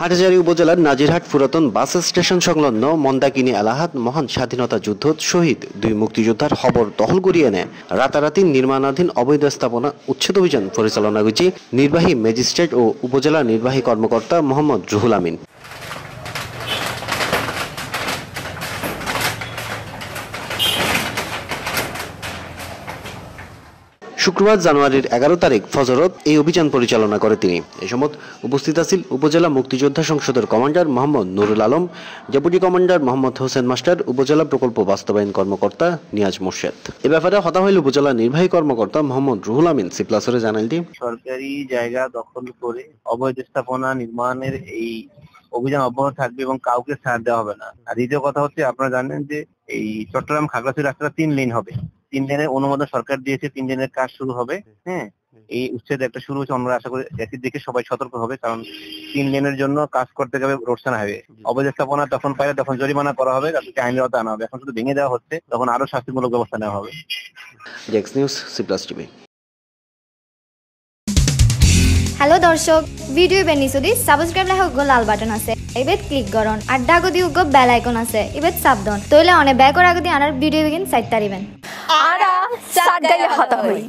হাটহাজারী উপজেলার নাজিরহাট পুরাতন bus station সংলগ্ন মন্দাকিনী এলাহাত মহান স্বাধীনতা যুদ্ধ শহীদ দুই মুক্তিযোদ্ধার খবর দখল করিয়ে এনে রাতারাতি নির্মাণাধীন অবৈধ স্থাপনা উচ্ছেদ অভিযান পরিচালনা করছে নির্বাহী ম্যাজিস্ট্রেট ও উপজেলা নির্বাহী কর্মকর্তা মোহাম্মদ রুহুল আমিন। শুক্রবার জানুয়ারির এগারো তারিখ ফজরত এই অভিযান পরিচালনা করে তিনি। এ সময় উপস্থিত আছেন উপজেলা মুক্তিযোদ্ধা সংসদের commander Mohammad Nurul Alam, deputy commander Mohammad Hossain master, উপজেলা প্রকল্প বাস্তবায়ন কর্মকর্তা নিয়াজ মোর্শেদ। এ ব্যাপারে হতা হইল উপজেলা নির্বাহী কর্মকর্তা মোহাম্মদ রুহুল আমিন। সিপ্লাসরে জানাইলটি সরকারি জায়গা দখল করে অবৈধ স্থাপনা নির্মাণের এই অভিযান অব্যাহত থাকবে এবং কাউকে ছাড় দেওয়া হবে না। আর দ্বিতীয় কথা হচ্ছে, আপনারা জানেন যে এই চট্টগ্রাম খাগড়াছড়ি রাস্তাটা তিন লেন হবে। তিন দিনের অনুমোদন সরকার দিয়েছে তিন দিনের কাজ শুরু হবে হ্যাঁ? এই উচ্ছেদ একটা শুরু হচ্ছে আমরা আশা করি একই দিকে সবাই সতর্ক হবে কারণ তিন লেনের জন্য কাজ করতে যাবে রোড সানা হাইওয়ে অবৈধ স্থাপনা তখন পাইলে তখন জরিমানা করা হবে তাদেরকে আইনের আওতায় আনা হবে। এখন শুধু ভেঙে দেওয়া হচ্ছে তখন আরও শাস্তিমূলক ব্যবস্থা নেওয়া হবে। জেক্স নিউজ সিপ্লাস টিভি হ্যালো দর্শক ভিডিও বেনিসুদি সাবস্ক্রাইব লেখা উগ্র লাল বাটন আছে এবেত ক্লিক করন। আড্ডা আগদি উগ্র বেল আইকন আছে এবেত সাবধান তইলে অনেক ব্যাগর আগদি আনার ভিডিও বিগিন সাইট তারিবেন আরা সাগাই হতা হই